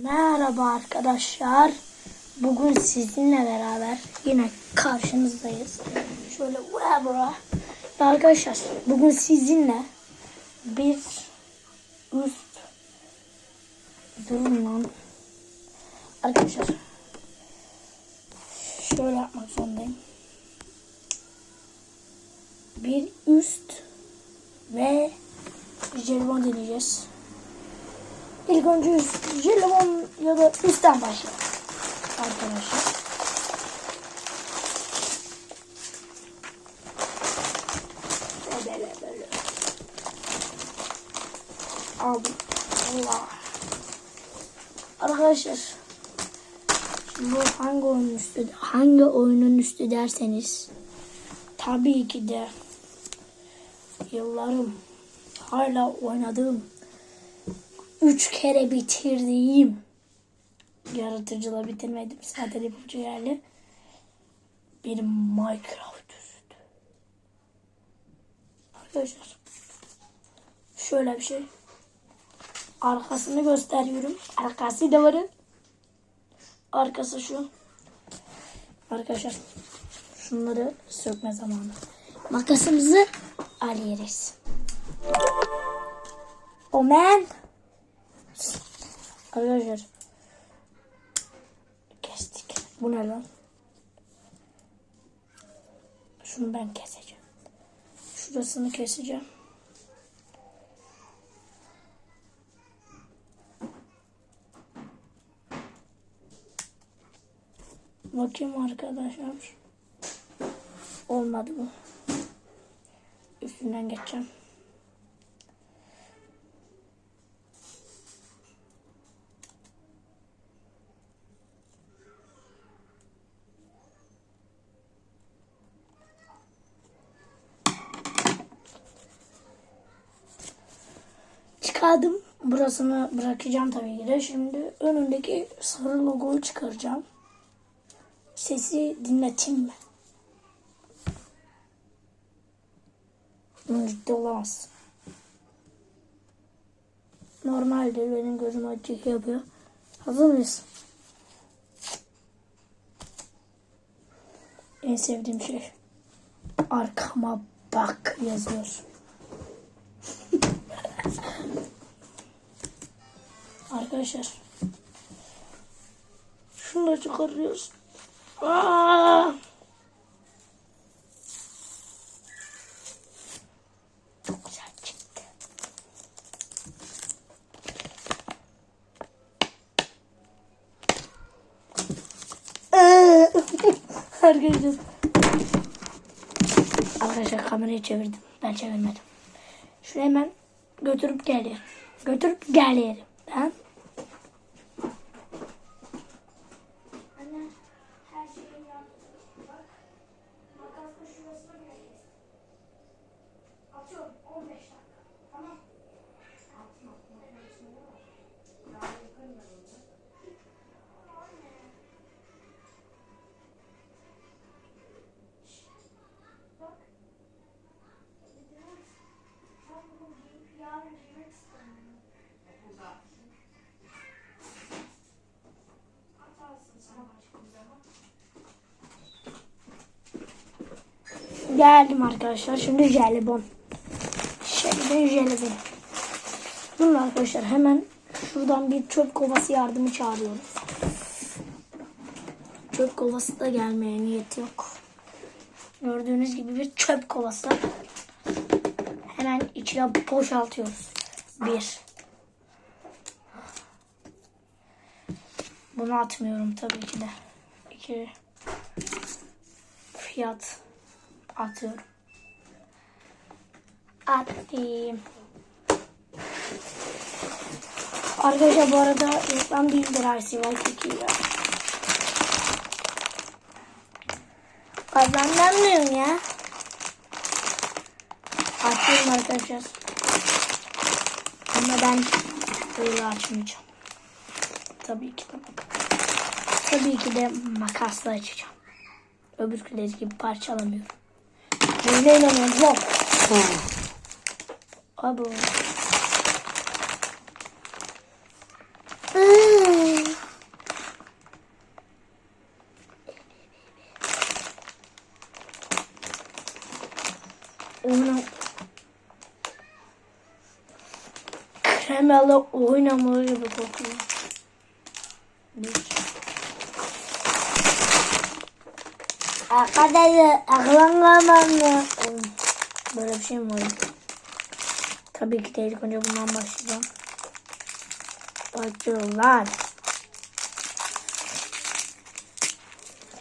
Merhaba arkadaşlar. Bugün sizinle beraber yine karşınızdayız. Şöyle buraya buraya. Arkadaşlar bugün sizinle bir üst durun lan. Arkadaşlar şöyle yapmak zorundayım. Bir üst ve jelibon deneyeceğiz. İlk önce jelibon ya da üstten başlayalım. Arkadaşlar. Böyle böyle. Aldım. Allah. Arkadaşlar. Bu hangi oyunun üstü, hangi oyunun üstü derseniz tabii ki de yıllarım hala oynadığım üç kere bitirdiğim yaratıcıla bitirmedim zaten ipucu yerli bir Minecraft üstü. Arkadaşlar şöyle bir şey arkasını gösteriyorum. Arkası da var. Arkası şu. Arkadaşlar şunları sökme zamanı. Makasımızı alıyoruz. O man. Arkadaşlar. Kestik. Bu ne lan? Şunu ben keseceğim. Şurasını keseceğim. Bakayım arkadaşlar. Olmadı bu. Üstünden geçeceğim. Çıkardım. Burasını bırakacağım tabii ki de. Şimdi önündeki sarı logoyu çıkaracağım. Sesi dinleteyim mi? Ciddi olamaz. Normaldir benim gözüm acı yapıyor. Hazır mıyız? En sevdiğim şey. Arkama bak yazıyor. Arkadaşlar. Şunu da çıkarıyoruz. Aa! Çok güzel çıktı. Arkadaşlar. Arkadaşlar kamerayı çevirdim. Ben çevirmedim. Şunu hemen götürüp geliyorum. Götürüp geliyorum. Zaman. Geldim arkadaşlar. Şimdi jelibon. Jelibon jelibon. Durun arkadaşlar hemen şuradan bir çöp kovası yardımı çağırıyoruz. Çöp kovası da gelmeye niyeti yok. Gördüğünüz gibi bir çöp kovası. İçine boşaltıyoruz. Bir. Bunu atmıyorum tabii ki de. İki. Fiyat atıyorum. Attım. Arkadaşlar bu arada reklam değildir çok iyi ya. Anlamıyorum ya. Açıyorum arkadaşlar. Ama ben böyle açmayacağım. Tabii ki de Tabii ki de makasla açacağım. Öbürküleri gibi parçalamıyorum. Böyle inanıyorum. Yok. Abo. Kremalı oynamalı gibi kokuyor. Arkadaşlar aklangamam Böyle bir şey mi var? Tabii ki de ilk önce bundan başlayacağım. Acılar.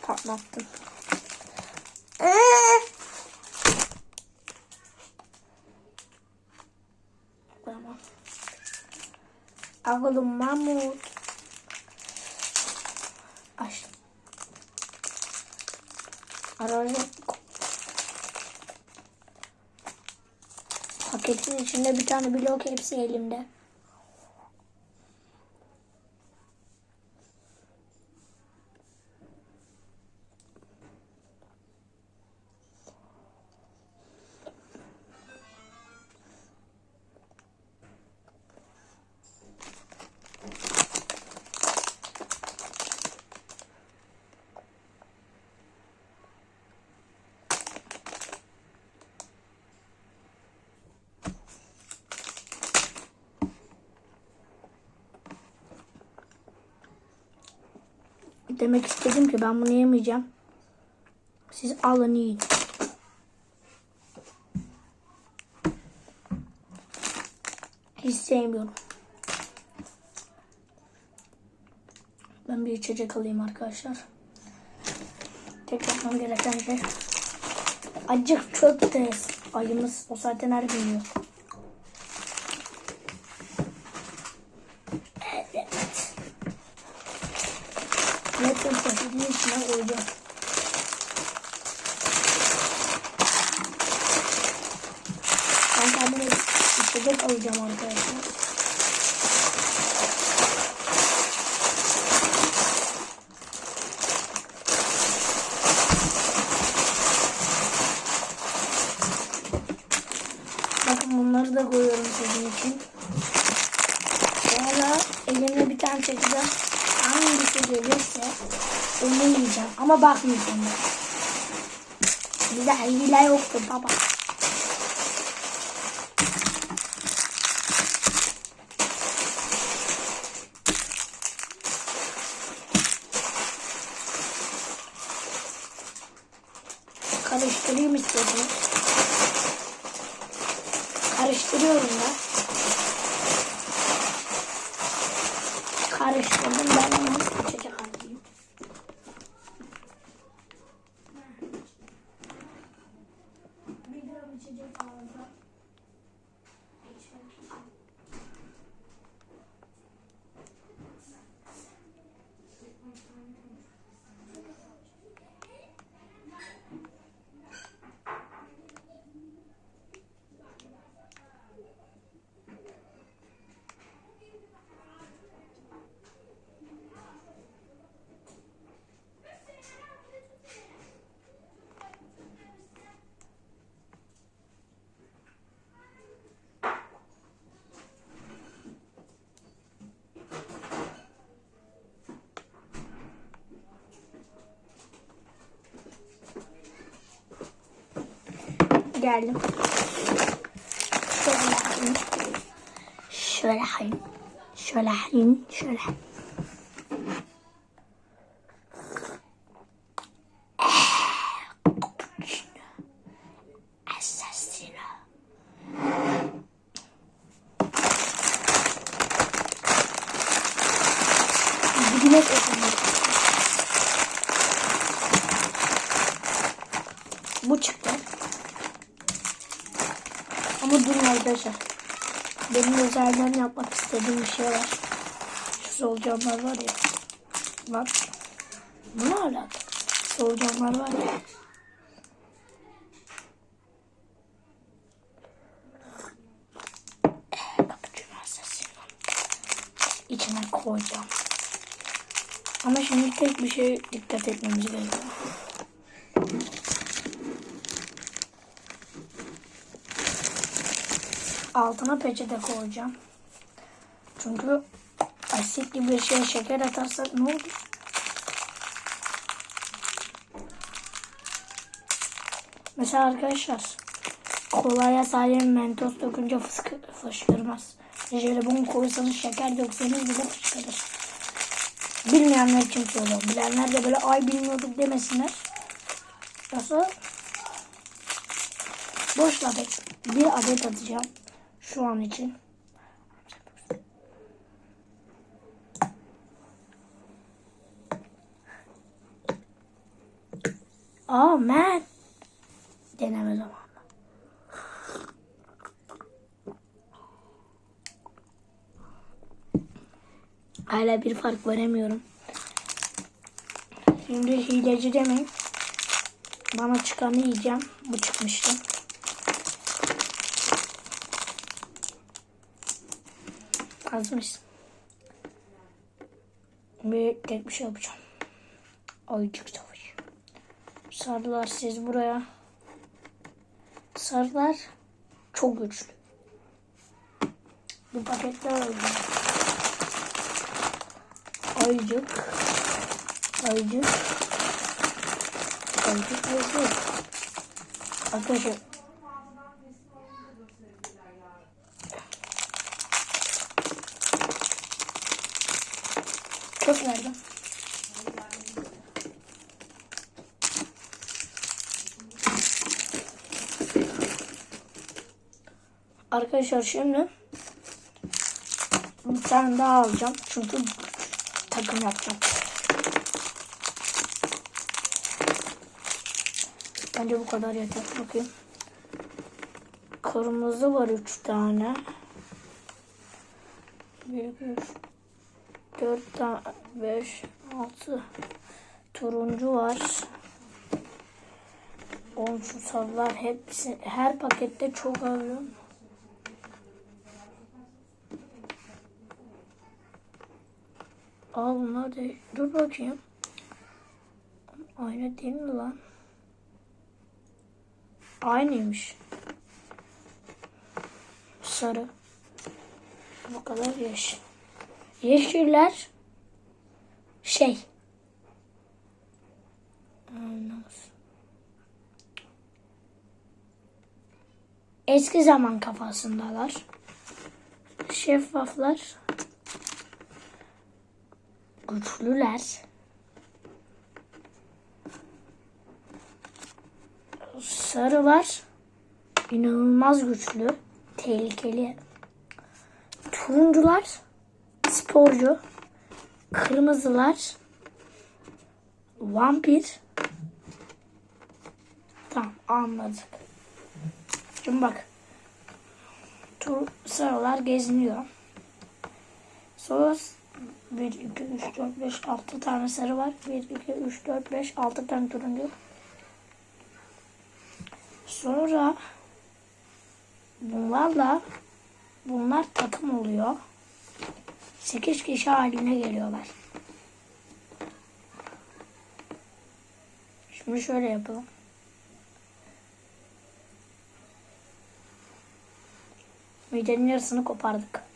Patlattım. Tamam. Ağılım mamut. Açtım. Aracı Paketin içinde bir tane blok hepsi elimde. Demek istedim ki ben bunu yemeyeceğim. Siz alın yiyin. Hiç sevmiyorum. Ben bir içecek alayım arkadaşlar. Tek yapmam gereken şey acık çöp test. Ayımız o zaten her gün yiyor. İçine koyacağım. Ben kendime içecek alacağım arkadaşlar. Bakın bunları da koyuyorum sizin için. Sonra elimle bir tane çekeceğim. Hangisi gelirse onu yiyeceğim. Ama bakmayacağım. Bize hile yoktu baba. Karıştırayım istedim. Karıştırıyorum da. Karıştırdım ben hemen içecek alayım. Bir gram içecek alacağım. Geldim. Şöyle yapayım. Şöyle yapayım. Şöyle. Şöyle. Assassino. Dibine koyalım. Bu çıktı. Ama durun arkadaşlar. Benim özelden yapmak istediğim bir şey var. Solucanlar var ya. Bak. Bu ne alaka? Solucanlar var ya. Assassino. İçine koyacağım. Ama şimdi tek bir şey dikkat etmemiz gerekiyor. altına peçete koyacağım. Çünkü asitli bir şey şeker atarsak ne olur? Mesela arkadaşlar kolaya sadece mentos dökünce fıskı, fışkırmaz. jelibon koysanız şeker dökseniz bile fışkırır. Bilmeyenler için söylüyorum. Bilenler de böyle ay bilmiyorduk demesinler. Nasıl? Boş adet. Bir adet atacağım. Şu an için. Man. Deneme zamanı. Hala bir fark veremiyorum. Şimdi hileci demeyin. Bana çıkanı yiyeceğim. Bu çıkmıştı. Mısın? Bir tek bir şey yapacağım. Ayıcık savaşı. Sarılar siz buraya. Sarılar çok güçlü. Bu paketler alacağım. Ayıcık. Ayıcık. Ayıcık ayıcık. Arkadaşlar. Çok verdim. Arkadaşlar şimdi bir tane daha alacağım. Çünkü takım yapacağım. Bence bu kadar yeter. Bakayım. Kırmızı var 3 tane. 1, 2, 3, 4 tane, 5, 6. Turuncu var. 10 şu sarılar hepsi her pakette çok alıyorum. Aa bunlar da dur bakayım. Aynı değil mi lan? Aynıymış. Sarı. Bu kadar yeşil. Yeşiller şey. Anlamaz. Eski zaman kafasındalar. Şeffaflar. Güçlüler. Sarılar inanılmaz güçlü, tehlikeli. Turuncular sporcu. Kırmızılar vampir. Tamam anladık. Şimdi bak. Tur sarılar geziniyor. Sonra 1, 2, 3, 4, 5, 6 tane sarı var. 1, 2, 3, 4, 5, 6 tane turuncu. Sonra bunlarla bunlar takım oluyor. 8 kişi haline geliyorlar. Şimdi şöyle yapalım. Midenin yarısını kopardık.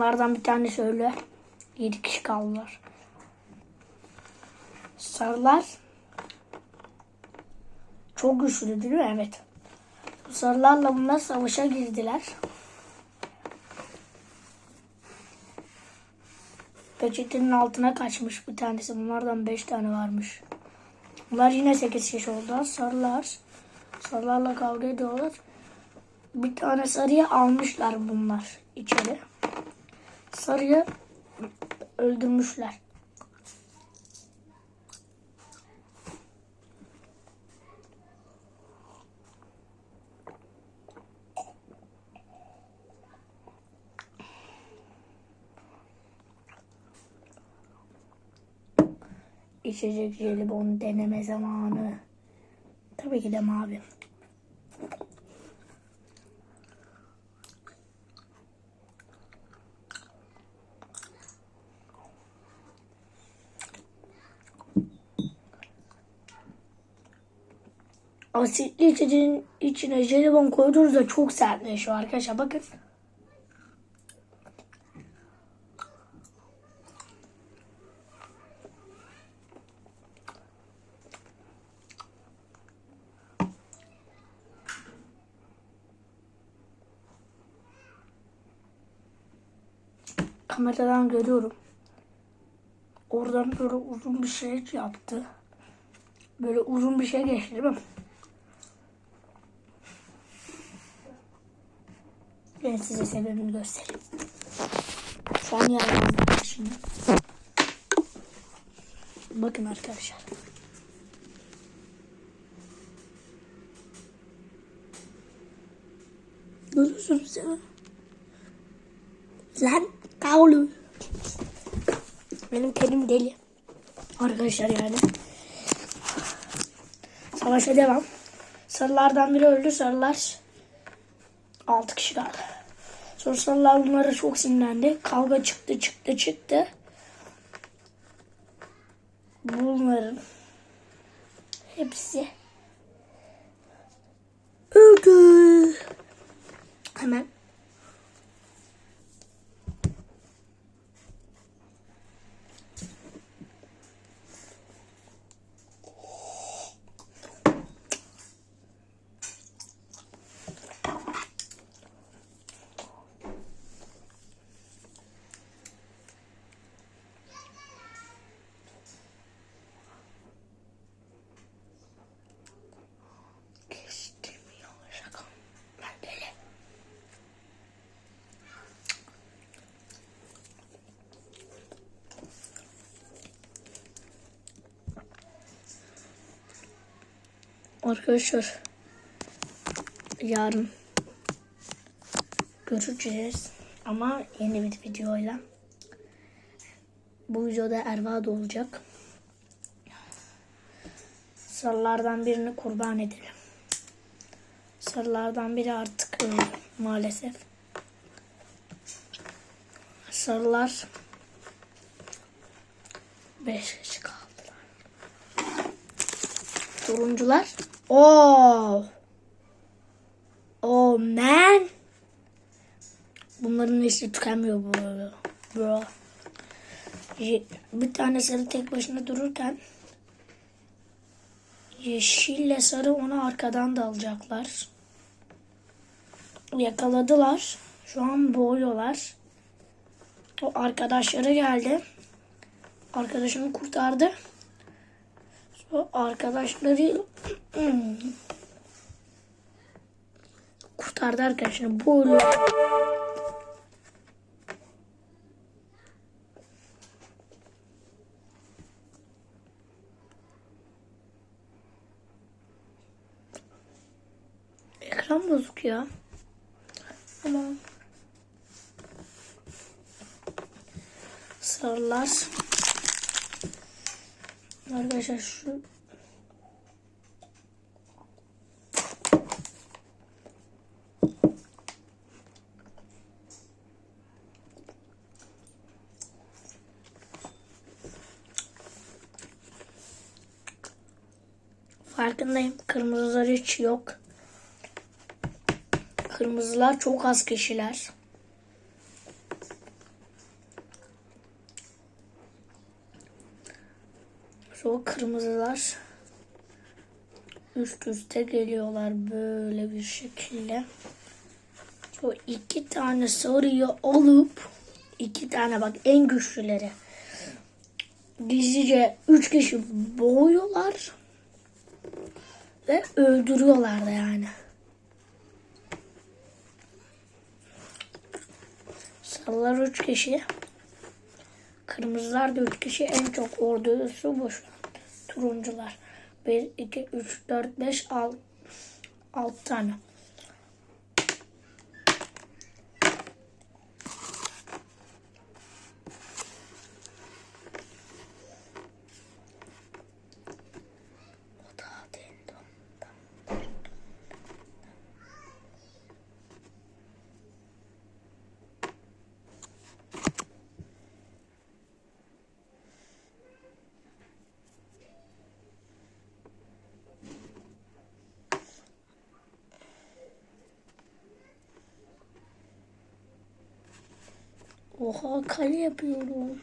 Onlardan bir tanesi öyle. 7 kişi kaldılar. Sarılar çok güçlü değil mi? Evet. Sarılarla bunlar savaşa girdiler. Peçetenin altına kaçmış bir tanesi. Bunlardan 5 tane varmış. Bunlar yine 8 kişi oldu. Sarılar. Sarılarla kavga ediyorlar. Bir tane sarıyı almışlar bunlar içeri. Sarıyı öldürmüşler. İçecek jelibon deneme zamanı. Tabii ki de mavi. Asitli içeceğin içine jelibon koyduğunuzda çok sertleşiyor arkadaşlar. Bakın. Kameradan görüyorum. Oradan böyle uzun bir şey yaptı. Böyle uzun bir şey geçti değil mi? Ben size sebebini göstereyim. Şu an yardım şimdi. Bakın arkadaşlar. Görüyorsunuz mi? Lan kavlu. Benim kedim deli. Arkadaşlar yani. Savaşa devam. Sarılardan biri öldü. Sarılar 6 kişi kaldı. Sonra sarılar bunlara çok sinirlendi. Kavga çıktı çıktı çıktı. Bunların hepsi öldü. Hemen Arkadaşlar yarın görüşeceğiz ama yeni bir videoyla. Bu videoda Erva da olacak. Sarılardan birini kurban edelim. Sarılardan biri artık öldü maalesef. Sarılar 5 kişi kaldılar. Turuncular Oh. Oh man. Bunların nesli tükenmiyor bu arada. Bro. Bir tane sarı tek başına dururken Yeşille sarı onu arkadan da alacaklar. Yakaladılar. Şu an boğuyorlar. O arkadaşları geldi. Arkadaşını kurtardı. Arkadaşları kurtardı arkadaşını. Boğuyor. Ekran bozuk ya. Tamam. Sarılar. Arkadaşlar şu Farkındayım. Kırmızılar hiç yok. Kırmızılar çok az kişiler. Sonra kırmızılar üst üste geliyorlar böyle bir şekilde. Sonra iki tane sarıyı alıp iki tane bak en güçlüleri gizlice üç kişi boğuyorlar ve öldürüyorlar da yani. Sarılar üç kişi. Kırmızılar da kişi. En çok ordusu an. Turuncular. 1, 2, 3, 4, 5, 6, 6 tane. Oha kale yapıyorum.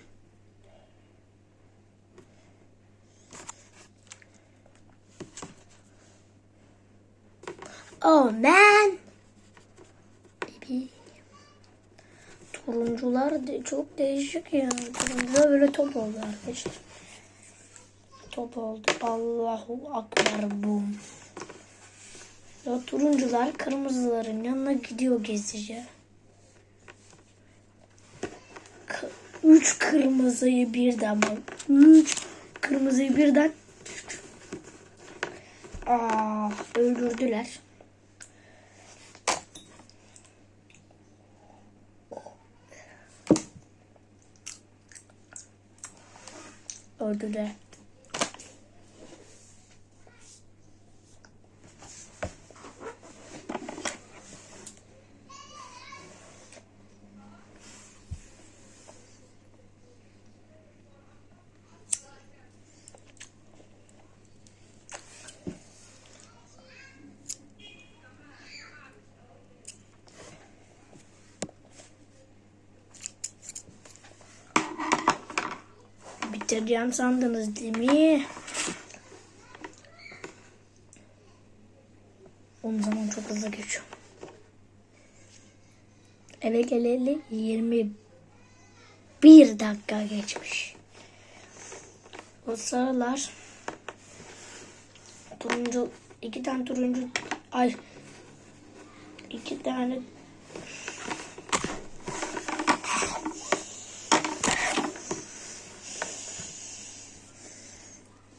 Oh man. Baby. Turuncular de çok değişik ya. Turuncular böyle top oldu arkadaşlar. Top oldu. Allahu Akbar bum. Ya turuncular kırmızıların yanına gidiyor gezici. K- Üç kırmızıyı birden bak. Üç kırmızıyı birden. Ah öldürdüler. Öldüler. Bitireceğim sandınız değil mi? O zaman çok hızlı geçiyor. Eve geleli 21 dakika geçmiş. O sıralar turuncu iki tane turuncu ay iki tane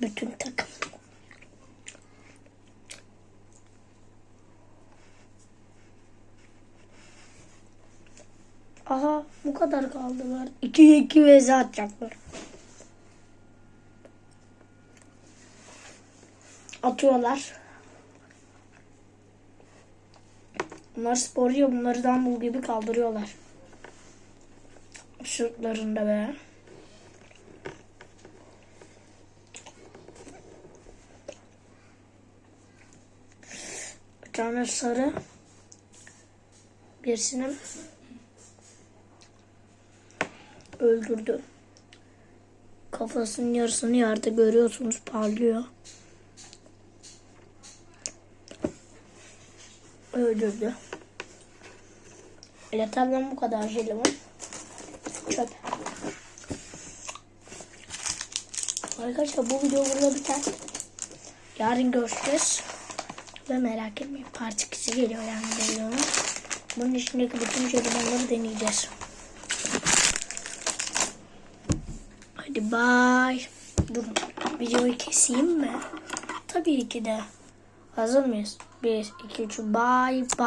bütün takım Aha bu kadar kaldılar. 2'ye 2 veze atacaklar. Atıyorlar. Bunlar sporcu bunları dumbbell gibi kaldırıyorlar. Sırtlarında be. Bir tane sarı. Birisini öldürdü. Kafasının yarısını yerde görüyorsunuz parlıyor. Öldürdü. Yeterden bu kadar jelibon. Çöp. Arkadaşlar bu video burada biter. Yarın görüşürüz. Ve merak etmeyin part 2'si geliyor yani videonun. Bunun içindeki bütün jelibonları deneyeceğiz. Hadi bye. Dur videoyu keseyim mi? Tabii ki de. Hazır mıyız? 1, 2, 3, bye bye.